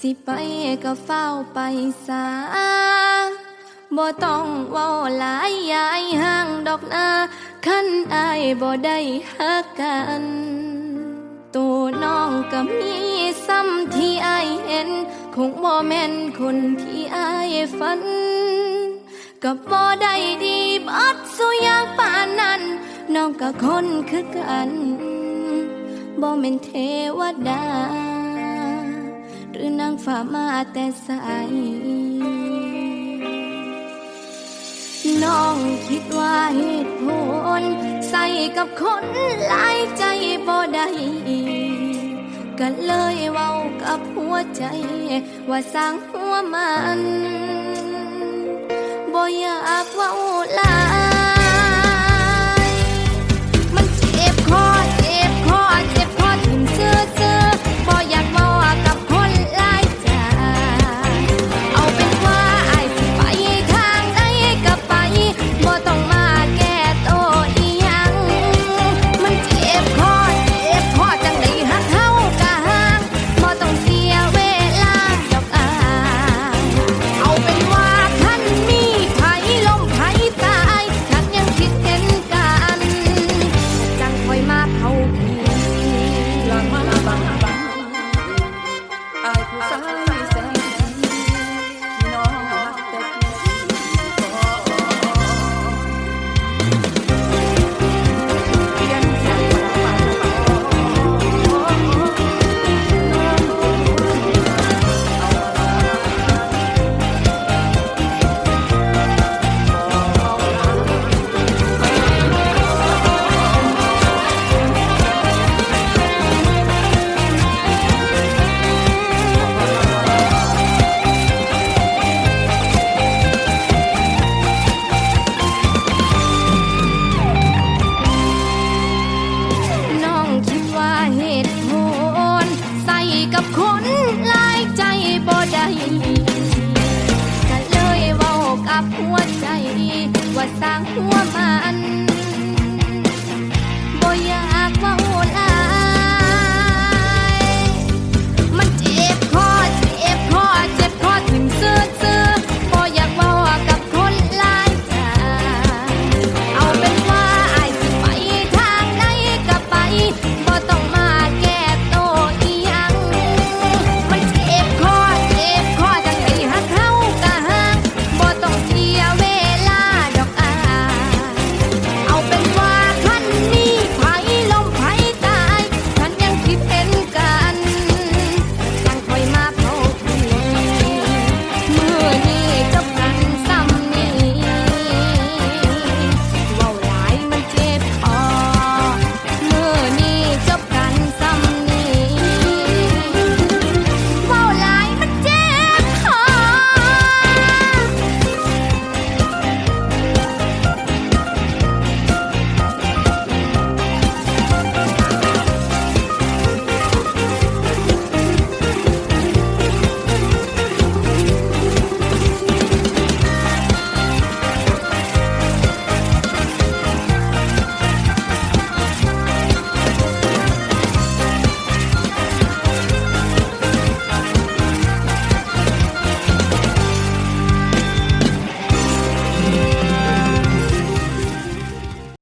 สิไปก็เฝ้าไปสาบ่ต้องเว้าหลายยายห่างดอกนาคันอายบ่ได้ฮักกันตัวน้องก็มีซ้ำที่อายเห็น คงบ่แม่นคนที่อายฝัน ก็บ่ได้ดีบัดสุยางป่านนั้น น้องก็คนคือกันบ่แม่นเทวดา หรือนางฟ้ามาแต่ใสน้องคิดว่าเหตุผล ใส่กับคนหลายใจบ่ได้ก็เลยเว้ากับหัวใจ ว่าสร้างหัวมันบ่อยากเว้าลา